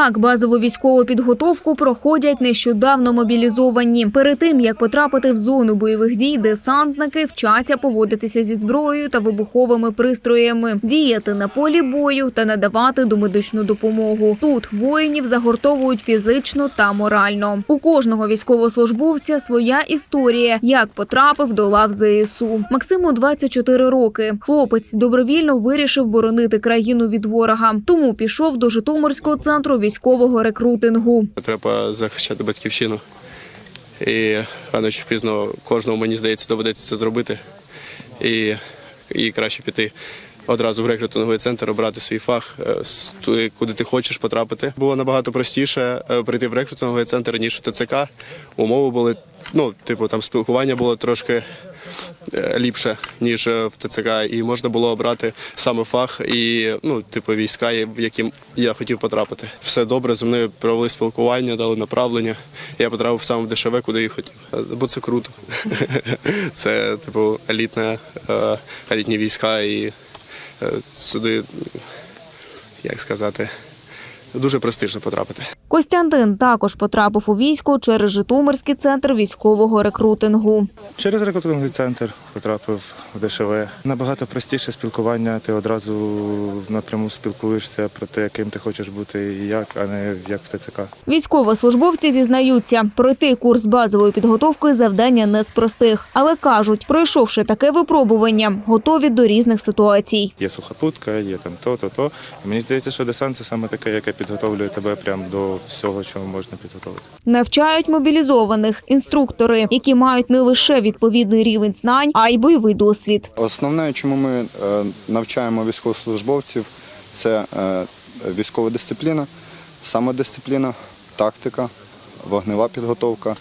Так, базову військову підготовку проходять нещодавно мобілізовані. Перед тим як потрапити в зону бойових дій, десантники вчаться поводитися зі зброєю та вибуховими пристроями, діяти на полі бою та надавати домедичну допомогу. Тут воїнів загортовують фізично та морально. У кожного військовослужбовця своя історія, як потрапив до лав ЗСУ. Максиму 24 роки. Хлопець добровільно вирішив боронити країну від ворога, тому пішов до Житомирського центру військового рекрутингу. Треба захищати батьківщину. І рано чи пізно кожному, мені здається, доведеться це зробити. І, і краще піти одразу в рекрутинговий центр, обрати свій фах, е, куди ти хочеш потрапити. Було набагато простіше е, прийти в рекрутинговий центр, ніж в ТЦК. Умови були, ну, типу, там спілкування було трошки ліпше, ніж е, в ТЦК, і можна було обрати саме фах і ну, типу, війська, в яким я хотів потрапити. Все добре, зі мною провели спілкування, дали направлення. Я потрапив саме в ДШВ, куди і хотів. Е, Бо це круто. Це типу елітне, е, елітні війська і е, сюди, як сказати, дуже престижно потрапити. Костянтин також потрапив у військо через Житомирський центр військового рекрутингу. Через рекрутинговий центр потрапив в ДШВ. Набагато простіше спілкування. Ти одразу напряму спілкуєшся про те, яким ти хочеш бути і як, а не як в ТЦК. Військовослужбовці зізнаються, пройти курс базової підготовки завдання не з простих, але кажуть, пройшовши таке випробування, готові до різних ситуацій. Є сухопутка, є там то, то, то. І мені здається, що десант це саме таке, яке підготовлює тебе прямо до всього, чого можна підготовити. Навчають мобілізованих інструктори, які мають не лише відповідний рівень знань, а й бойовий досвід. Основне, чому ми е, навчаємо військовослужбовців, це е, військова дисципліна, самодисципліна, тактика, вогнева підготовка,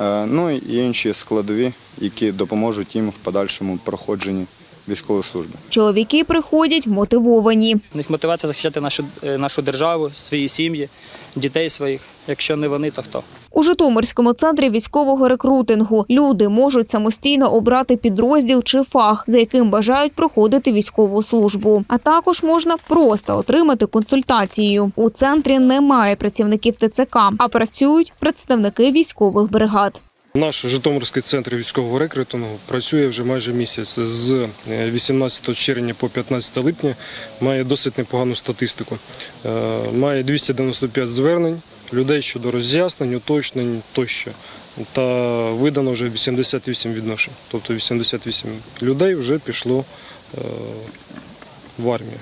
е, ну і інші складові, які допоможуть їм в подальшому проходженні військової служби. Чоловіки приходять мотивовані. У них мотивація захищати нашу, е, нашу державу, свої сім'ї, дітей своїх. Якщо не вони, то хто? У Житомирському центрі військового рекрутингу люди можуть самостійно обрати підрозділ чи фах, за яким бажають проходити військову службу. А також можна просто отримати консультацію. У центрі немає працівників ТЦК, а працюють представники військових бригад. Наш Житомирський центр військового рекрутингу працює вже майже місяць. З е, 18 червня по 15 липня має досить непогану статистику. Е, Має 295 звернень людей щодо роз'яснень, уточнень тощо. Та видано вже 88 відношень. Тобто 88 людей вже пішло е, в армію.